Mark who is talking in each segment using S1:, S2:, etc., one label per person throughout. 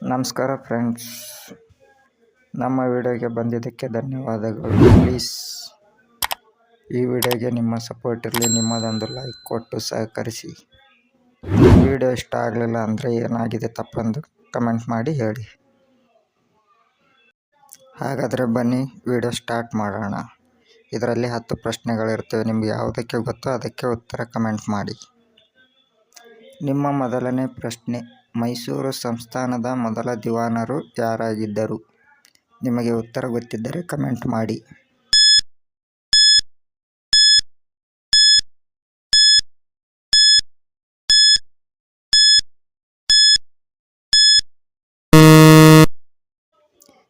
S1: ನಮಸ್ಕಾರ ಫ್ರೆಂಡ್ಸ್ ನಮ್ಮ ವಿಡಿಯೋಗೆ ಬಂದಿದ್ದಕ್ಕೆ ಧನ್ಯವಾದಗಳು. ಪ್ಲೀಸ್ ಈ ವಿಡಿಯೋಗೆ ನಿಮ್ಮ ಸಪೋರ್ಟ್ ಇರಲಿ, ನಿಮ್ಮದೊಂದು ಲೈಕ್ ಕೊಟ್ಟು ಸಹಕರಿಸಿ. ವಿಡಿಯೋ ಇಷ್ಟ ಆಗಲಿಲ್ಲ ಅಂದರೆ ಏನಾಗಿದೆ ತಪ್ಪಂದು ಕಮೆಂಟ್ ಮಾಡಿ ಹೇಳಿ. ಹಾಗಾದರೆ ಬನ್ನಿ, ವಿಡಿಯೋ ಸ್ಟಾರ್ಟ್ ಮಾಡೋಣ. ಇದರಲ್ಲಿ ಹತ್ತು ಪ್ರಶ್ನೆಗಳಿರ್ತವೆ, ನಿಮ್ಗೆ ಯಾವುದಕ್ಕೆ ಗೊತ್ತೋ ಅದಕ್ಕೆ ಉತ್ತರ ಕಮೆಂಟ್ ಮಾಡಿ. ನಿಮ್ಮ ಮೊದಲನೇ ಪ್ರಶ್ನೆ ಮೈಸೂರು ಸಂಸ್ಥಾನದ ಮೊದಲ ದಿವಾನರು ಯಾರಾಗಿದ್ದರು? ನಿಮಗೆ ಉತ್ತರ ಗೊತ್ತಿದ್ದರೆ ಕಮೆಂಟ್ ಮಾಡಿ.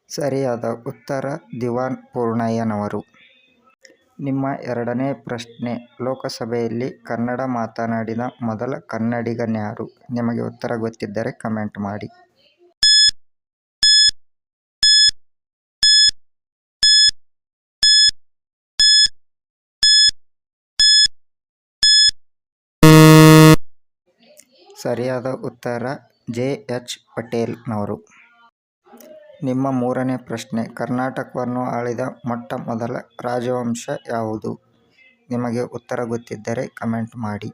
S1: ಸರಿಯಾದ ಉತ್ತರ ದಿವಾನ್ ಪೂರ್ಣಯ್ಯನವರು. ನಿಮ್ಮ ಎರಡನೇ ಪ್ರಶ್ನೆ. ಲೋಕಸಭೆಯಲ್ಲಿ ಕನ್ನಡ ಮಾತನಾಡಿದ ಮೊದಲ ಕನ್ನಡಿಗನ್ಯಾರು? ನಿಮಗೆ ಉತ್ತರ ಗೊತ್ತಿದ್ದರೆ ಕಮೆಂಟ್ ಮಾಡಿ. ಸರಿಯಾದ ಉತ್ತರ ಜೆ ಎಚ್ ಪಟೇಲ್ನವರು. ನಿಮ್ಮ ಮೂರನೇ ಪ್ರಶ್ನೆ. ಕರ್ನಾಟಕವನ್ನು ಆಳಿದ ಮೊಟ್ಟ ಮೊದಲ ರಾಜವಂಶ ಯಾವುದು? ನಿಮಗೆ ಉತ್ತರ ಗೊತ್ತಿದ್ದರೆ ಕಮೆಂಟ್ ಮಾಡಿ.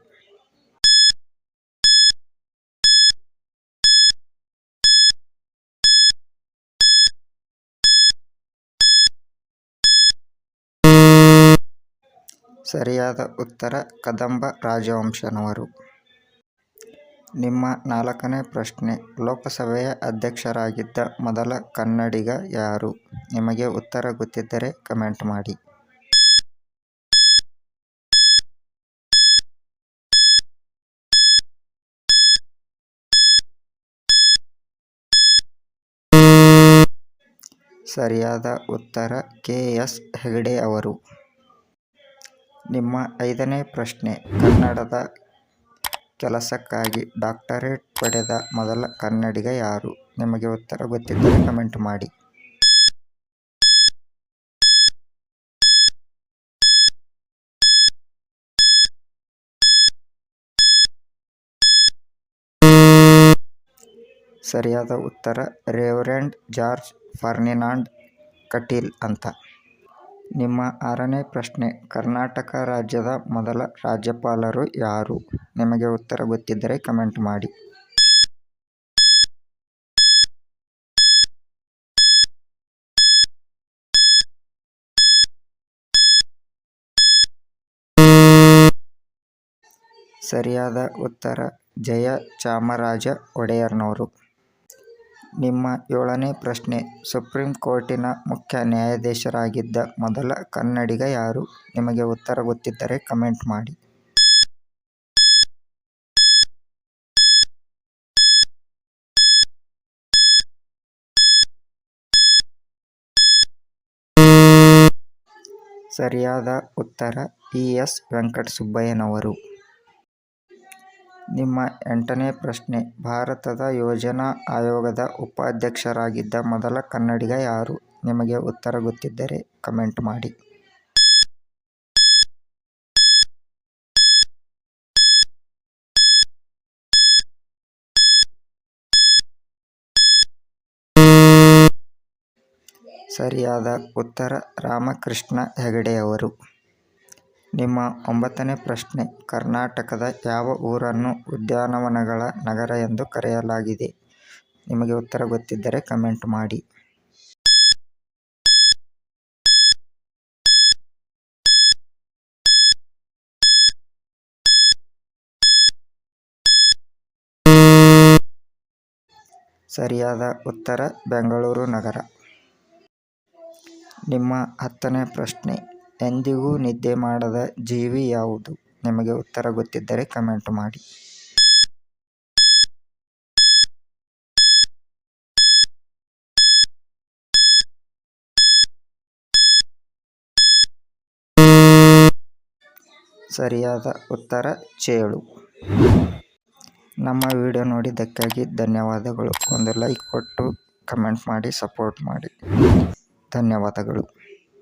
S1: ಸರಿಯಾದ ಉತ್ತರ ಕದಂಬ ರಾಜವಂಶನವರು. ನಿಮ್ಮ ನಾಲ್ಕನೇ ಪ್ರಶ್ನೆ. ಲೋಕಸಭೆಯ ಅಧ್ಯಕ್ಷರಾಗಿದ್ದ ಮೊದಲ ಕನ್ನಡಿಗ ಯಾರು? ನಿಮಗೆ ಉತ್ತರ ಗೊತ್ತಿದ್ದರೆ ಕಮೆಂಟ್ ಮಾಡಿ. ಸರಿಯಾದ ಉತ್ತರ ಕೆ. ಎಸ್. ಹೆಗಡೆ ಅವರು. ನಿಮ್ಮ ಐದನೇ ಪ್ರಶ್ನೆ. ಕನ್ನಡದ ಕೆಲಸಕ್ಕಾಗಿ ಡಾಕ್ಟರೇಟ್ ಪಡೆದ ಮೊದಲ ಕನ್ನಡಿಗ ಯಾರು? ನಿಮಗೆ ಉತ್ತರ ಗೊತ್ತಿದ್ದರೆ ಕಮೆಂಟ್ ಮಾಡಿ. ಸರಿಯಾದ ಉತ್ತರ ರೇವರೆಂಡ್ ಜಾರ್ಜ್ ಫರ್ನಿನಾಂಡ್ ಕಟೀಲ್ ಅಂತ. ನಿಮ್ಮ ಆರನೇ ಪ್ರಶ್ನೆ, ಕರ್ನಾಟಕ ರಾಜ್ಯದ ಮೊದಲ ರಾಜ್ಯಪಾಲರು ಯಾರು? ನಿಮಗೆ ಉತ್ತರ ಗೊತ್ತಿದ್ದರೆ ಕಮೆಂಟ್ ಮಾಡಿ. ಸರಿಯಾದ ಉತ್ತರ, ಜಯ ಚಾಮರಾಜ ಒಡೆಯರ್ನವರು. ನಿಮ್ಮ ಏಳನೇ ಪ್ರಶ್ನೆ. ಸುಪ್ರೀಂ ಕೋರ್ಟಿನ ಮುಖ್ಯ ನ್ಯಾಯಾಧೀಶರಾಗಿದ್ದ ಮೊದಲ ಕನ್ನಡಿಗ ಯಾರು? ನಿಮಗೆ ಉತ್ತರ ಗೊತ್ತಿದ್ದರೆ ಕಮೆಂಟ್ ಮಾಡಿ. ಸರಿಯಾದ ಉತ್ತರ ಪಿ. ಎಸ್ ವೆಂಕಟಸುಬ್ಬಯ್ಯನವರು. ನಿಮ್ಮ ಎಂಟನೇ ಪ್ರಶ್ನೆ. ಭಾರತದ ಯೋಜನಾ ಆಯೋಗದ ಉಪಾಧ್ಯಕ್ಷರಾಗಿದ್ದ ಮೊದಲ ಕನ್ನಡಿಗ ಯಾರು? ನಿಮಗೆ ಉತ್ತರ ಗೊತ್ತಿದ್ದರೆ ಕಮೆಂಟ್ ಮಾಡಿ. ಸರಿಯಾದ ಉತ್ತರ ರಾಮಕೃಷ್ಣ ಹೆಗಡೆಯವರು. ನಿಮ್ಮ ಒಂಬತ್ತನೇ ಪ್ರಶ್ನೆ. ಕರ್ನಾಟಕದ ಯಾವ ಊರನ್ನು ಉದ್ಯಾನವನಗಳ ನಗರ ಎಂದು ಕರೆಯಲಾಗಿದೆ? ನಿಮಗೆ ಉತ್ತರ ಗೊತ್ತಿದ್ದರೆ ಕಮೆಂಟ್ ಮಾಡಿ. ಸರಿಯಾದ ಉತ್ತರ, ಬೆಂಗಳೂರು ನಗರ. ನಿಮ್ಮ ಹತ್ತನೇ ಪ್ರಶ್ನೆ. ಎಂದಿಗೂ ನಿದ್ದೆ ಮಾಡದ ಜೀವಿ ಯಾವುದು? ನಿಮಗೆ ಉತ್ತರ ಗೊತ್ತಿದ್ದರೆ ಕಮೆಂಟ್ ಮಾಡಿ. ಸರಿಯಾದ ಉತ್ತರ ಚೇಳು. ನಮ್ಮ ವಿಡಿಯೋ ನೋಡಿದ್ದಕ್ಕಾಗಿ ಧನ್ಯವಾದಗಳು. ಒಂದು ಲೈಕ್ ಕೊಟ್ಟು ಕಮೆಂಟ್ ಮಾಡಿ, ಸಪೋರ್ಟ್ ಮಾಡಿ. ಧನ್ಯವಾದಗಳು.